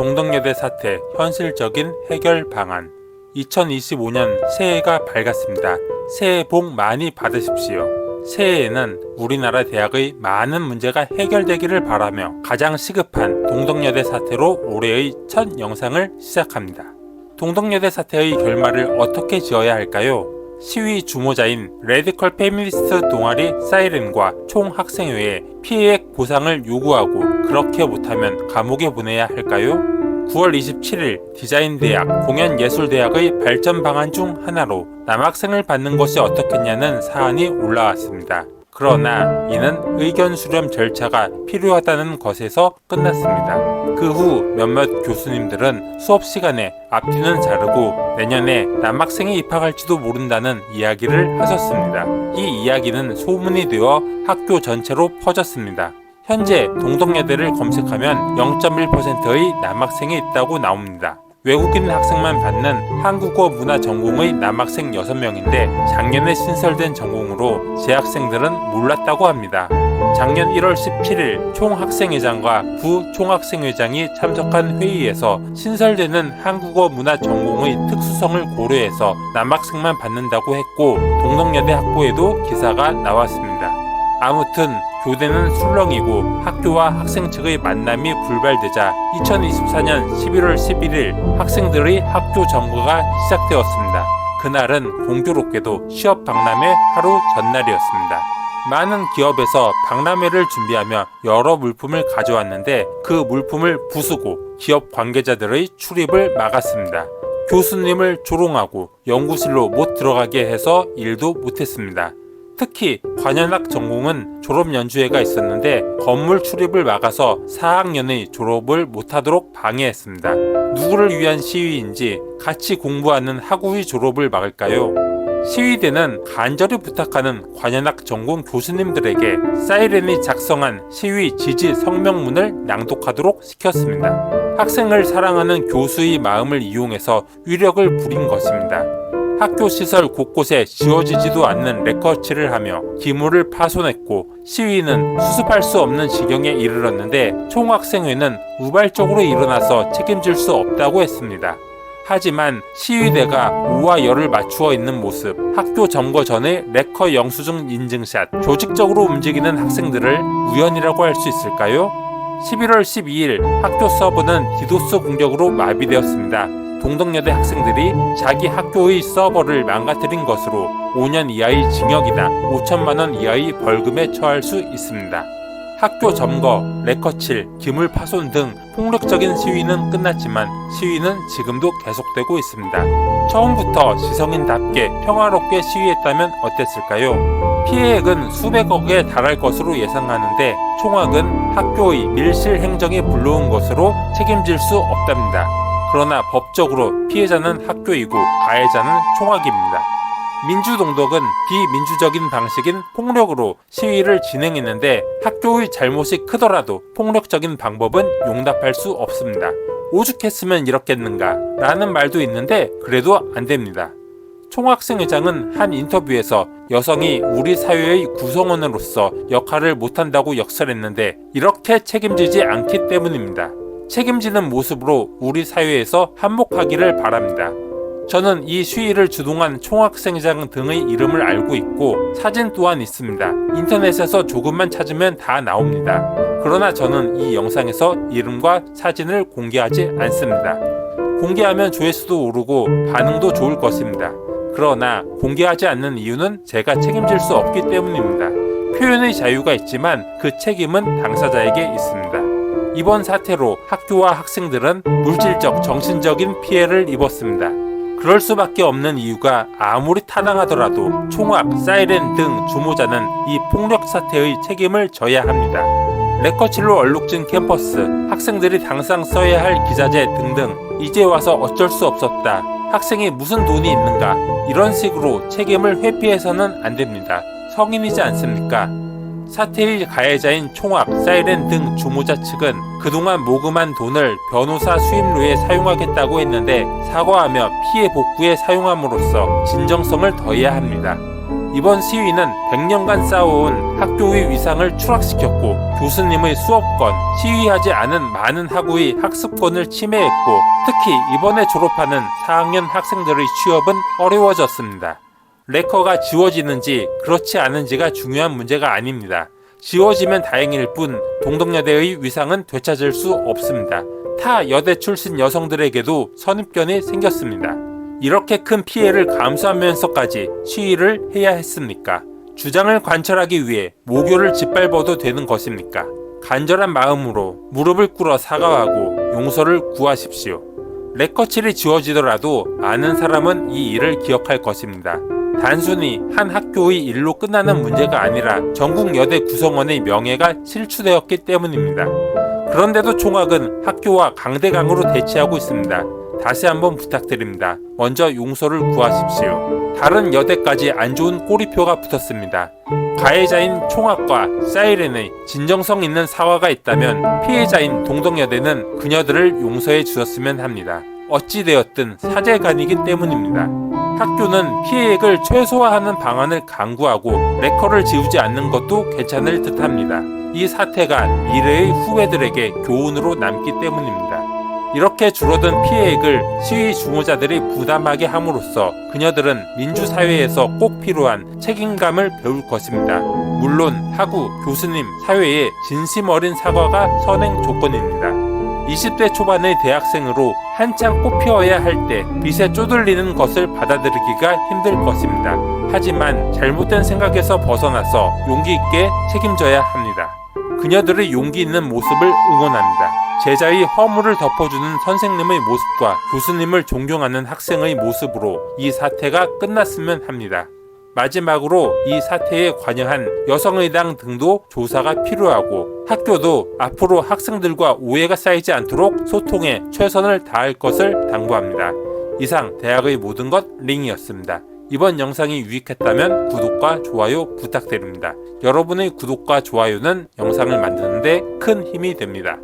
동덕여대 사태 현실적인 해결 방안 2025년 새해가 밝았습니다. 새해 복 많이 받으십시오. 새해에는 우리나라 대학의 많은 문제가 해결되기를 바라며 가장 시급한 동덕여대 사태로 올해의 첫 영상을 시작합니다. 동덕여대 사태의 결말을 어떻게 지어야 할까요? 시위 주모자인 레디컬 페미니스트 동아리 사이렌과 총학생회에 피해액 보상을 요구하고 그렇게 못하면 감옥에 보내야 할까요? 9월 27일 디자인대학, 공연예술대학의 발전 방안 중 하나로 남학생을 받는 것이 어떻겠냐는 사안이 올라왔습니다. 그러나 이는 의견 수렴 절차가 필요하다는 것에서 끝났습니다. 그 후 몇몇 교수님들은 수업 시간에 앞뒤는 자르고 내년에 남학생이 입학할지도 모른다는 이야기를 하셨습니다. 이 이야기는 소문이 되어 학교 전체로 퍼졌습니다. 현재 동덕여대를 검색하면 0.1%의 남학생이 있다고 나옵니다. 외국인 학생만 받는 한국어 문화 전공의 남학생 6명인데 작년에 신설된 전공으로 재학생들은 몰랐다고 합니다. 작년 1월 17일 총학생회장과 부총학생회장이 참석한 회의에서 신설되는 한국어 문화 전공의 특수성을 고려해서 남학생만 받는다고 했고 동덕여대 학부에도 기사가 나왔습니다. 아무튼 교대는 술렁이고 학교와 학생 측의 만남이 불발되자 2024년 11월 11일 학생들의 학교 점거가 시작되었습니다. 그날은 공교롭게도 취업 박람회 하루 전날이었습니다. 많은 기업에서 박람회를 준비하며 여러 물품을 가져왔는데 그 물품을 부수고 기업 관계자들의 출입을 막았습니다. 교수님을 조롱하고 연구실로 못 들어가게 해서 일도 못했습니다. 특히 관현악 전공은 졸업 연주회가 있었는데 건물 출입을 막아서 4학년의 졸업을 못하도록 방해했습니다. 누구를 위한 시위인지 같이 공부하는 학우의 졸업을 막을까요? 시위대는 간절히 부탁하는 관현악 전공 교수님들에게 사이렌이 작성한 시위 지지 성명문을 낭독하도록 시켰습니다. 학생을 사랑하는 교수의 마음을 이용해서 위력을 부린 것입니다. 학교 시설 곳곳에 지워지지도 않는 레커치를 하며 기물을 파손했고 시위는 수습할 수 없는 지경에 이르렀는데 총학생회는 우발적으로 일어나서 책임질 수 없다고 했습니다. 하지만 시위대가 오와 열을 맞추어 있는 모습, 학교 점거 전의 레커 영수증 인증샷, 조직적으로 움직이는 학생들을 우연이라고 할 수 있을까요? 11월 12일 학교 서버는 디도스 공격으로 마비되었습니다. 동덕여대 학생들이 자기 학교의 서버를 망가뜨린 것으로 5년 이하의 징역이나 5천만 원 이하의 벌금에 처할 수 있습니다. 학교 점거, 레커칠, 기물 파손 등 폭력적인 시위는 끝났지만 시위는 지금도 계속되고 있습니다. 처음부터 지성인답게 평화롭게 시위했다면 어땠을까요? 피해액은 수백억에 달할 것으로 예상하는데 총학은 학교의 밀실 행정이 불러온 것으로 책임질 수 없답니다. 그러나 법적으로 피해자는 학교이고 가해자는 총학입니다. 민주동덕은 비민주적인 방식인 폭력으로 시위를 진행했는데 학교의 잘못이 크더라도 폭력적인 방법은 용납할 수 없습니다. 오죽했으면 이렇겠는가 라는 말도 있는데 그래도 안 됩니다. 총학생회장은 한 인터뷰에서 여성이 우리 사회의 구성원으로서 역할을 못한다고 역설했는데 이렇게 책임지지 않기 때문입니다. 책임지는 모습으로 우리 사회에서 한몫하기를 바랍니다. 저는 이 시위를 주동한 총학생회장 등의 이름을 알고 있고 사진 또한 있습니다. 인터넷에서 조금만 찾으면 다 나옵니다. 그러나 저는 이 영상에서 이름과 사진을 공개하지 않습니다. 공개하면 조회수도 오르고 반응도 좋을 것입니다. 그러나 공개하지 않는 이유는 제가 책임질 수 없기 때문입니다. 표현의 자유가 있지만 그 책임은 당사자에게 있습니다. 이번 사태로 학교와 학생들은 물질적, 정신적인 피해를 입었습니다. 그럴 수밖에 없는 이유가 아무리 타당하더라도 총학, 사이렌 등 주모자는 이 폭력 사태의 책임을 져야 합니다. 레커칠로 얼룩진 캠퍼스, 학생들이 당장 써야 할 기자재 등등 이제 와서 어쩔 수 없었다. 학생이 무슨 돈이 있는가? 이런 식으로 책임을 회피해서는 안 됩니다. 성인이지 않습니까? 사태의 가해자인 총학, 사이렌 등 주모자 측은 그동안 모금한 돈을 변호사 수임료에 사용하겠다고 했는데 사과하며 피해 복구에 사용함으로써 진정성을 더해야 합니다. 이번 시위는 100년간 쌓아온 학교의 위상을 추락시켰고 교수님의 수업권, 시위하지 않은 많은 학우의 학습권을 침해했고 특히 이번에 졸업하는 4학년 학생들의 취업은 어려워졌습니다. 레커가 지워지는지 그렇지 않은지가 중요한 문제가 아닙니다. 지워지면 다행일 뿐 동덕여대의 위상은 되찾을 수 없습니다. 타 여대 출신 여성들에게도 선입견이 생겼습니다. 이렇게 큰 피해를 감수하면서까지 시위를 해야 했습니까? 주장을 관철하기 위해 모교를 짓밟아도 되는 것입니까? 간절한 마음으로 무릎을 꿇어 사과하고 용서를 구하십시오. 레커칠이 지워지더라도 아는 사람은 이 일을 기억할 것입니다. 단순히 한 학교의 일로 끝나는 문제가 아니라 전국 여대 구성원의 명예가 실추되었기 때문입니다. 그런데도 총학은 학교와 강대강으로 대치하고 있습니다. 다시 한번 부탁드립니다. 먼저 용서를 구하십시오. 다른 여대까지 안 좋은 꼬리표가 붙었습니다. 가해자인 총학과 사이렌의 진정성 있는 사과가 있다면 피해자인 동덕여대는 그녀들을 용서해 주셨으면 합니다. 어찌되었든 사제간이기 때문입니다. 학교는 피해액을 최소화하는 방안을 강구하고 레커를 지우지 않는 것도 괜찮을 듯합니다. 이 사태가 미래의 후배들에게 교훈으로 남기 때문입니다. 이렇게 줄어든 피해액을 시위 중호자들이 부담하게 함으로써 그녀들은 민주사회에서 꼭 필요한 책임감을 배울 것입니다. 물론 학우, 교수님, 사회의 진심 어린 사과가 선행 조건입니다. 20대 초반의 대학생으로 한창 꽃피어야 할 때 빛에 쪼들리는 것을 받아들이기가 힘들 것입니다. 하지만 잘못된 생각에서 벗어나서 용기 있게 책임져야 합니다. 그녀들의 용기 있는 모습을 응원합니다. 제자의 허물을 덮어주는 선생님의 모습과 교수님을 존경하는 학생의 모습으로 이 사태가 끝났으면 합니다. 마지막으로 이 사태에 관여한 여성의당 등도 조사가 필요하고 학교도 앞으로 학생들과 오해가 쌓이지 않도록 소통에 최선을 다할 것을 당부합니다. 이상 대학의 모든 것 링이었습니다. 이번 영상이 유익했다면 구독과 좋아요 부탁드립니다. 여러분의 구독과 좋아요는 영상을 만드는데 큰 힘이 됩니다.